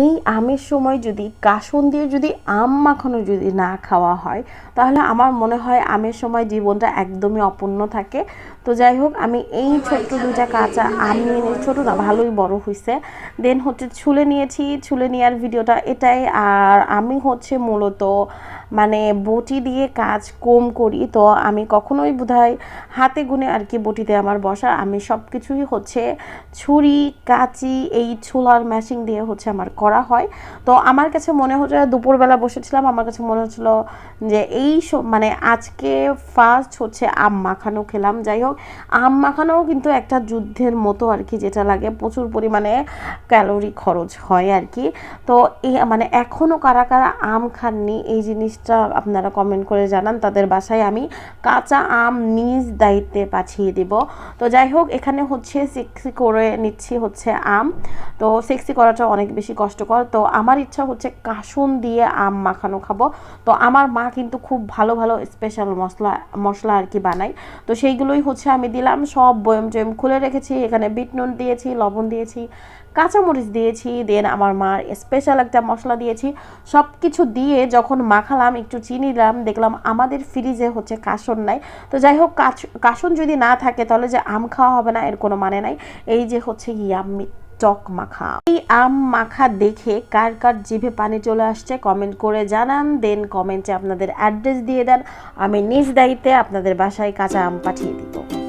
এই আমের সময় যদি, কাসন দিয়ে যদি আম মাখানো যদি না খাওয়া হয়, তাহলে আমার মনে হয় আমের সময় জীবনটা একদমই অপূর্ণ থাকে। তো যাই হোক, আমি এই ছোট্ট দুটা কাঁচা আম নিয়ে ছোটো না, ভালোই বড় হয়েছে দেন হচ্ছে ছুলে নিয়েছি। ছুলে নেওয়ার ভিডিওটা এটাই। আর আমি হচ্ছে মূলত মানে বটি দিয়ে কাজ কম করি, তো আমি কখনোই বোধহয় হাতে গুনে আর কি বটিতে আমার বসা, আমি সব কিছুই হচ্ছে ছুরি, কাঁচি, এই ছোলার ম্যাশিং দিয়ে হচ্ছে আমার করা হয়। তো আমার কাছে মনে হচ্ছে দুপুরবেলা বসেছিলাম, আমার কাছে মনে হচ্ছিল যে এই মানে আজকে ফার্স্ট হচ্ছে আম মাখানো খেলাম। যাই হোক, আম মাখানোও কিন্তু একটা যুদ্ধের মতো আর কি, যেটা লাগে প্রচুর পরিমাণে ক্যালোরি খরচ হয় আর কি। তো এই মানে এখনও কারা কারা আম খাননি, এই জিনিসটা আপনারা কমেন্ট করে জানান, তাদের বাসায় আমি কাঁচা আম নিজ দায়িত্বে পাঠিয়ে দিব। তো যাই হোক, এখানে হচ্ছে সিক্সি করে নিচ্ছি হচ্ছে আম। তো সিক্সি করাটা অনেক বেশি কষ্টকর। তো আমার ইচ্ছা হচ্ছে কাসুন দিয়ে আম মাখানো খাব। তো আমার মা কিন্তু খুব ভালো ভালো স্পেশাল মশলা মশলা আর কি বানায়। তো সেইগুলোই হচ্ছে আমি দিলাম, সব বয়ম টয়ম খুলে রেখেছি, এখানে বিট নুন দিয়েছি, লবণ দিয়েছি। কাঁচামরিচ দিয়েছি দেন আমার মার স্পেশাল একটা মশলা দিয়েছি। সব কিছু দিয়ে যখন মাখালাম, একটু চিনি দিলাম, দেখলাম আমাদের ফ্রিজে হচ্ছে কাসন নাই। তো যাই হোক কাসন যদি না থাকে, তাহলে যে আম খাওয়া হবে না, এর কোনো মানে নাই। এই যে হচ্ছে ইয়াম্মি টক মাখা। এই আম মাখা দেখে কার কার জিভে পানি চলে আসছে কমেন্ট করে জানান দেন কমেন্টে আপনাদের অ্যাড্রেস দিয়ে দেন। আমি নিজ দায়িত্বে আপনাদের বাসায় কাঁচা আম পাঠিয়ে দিব।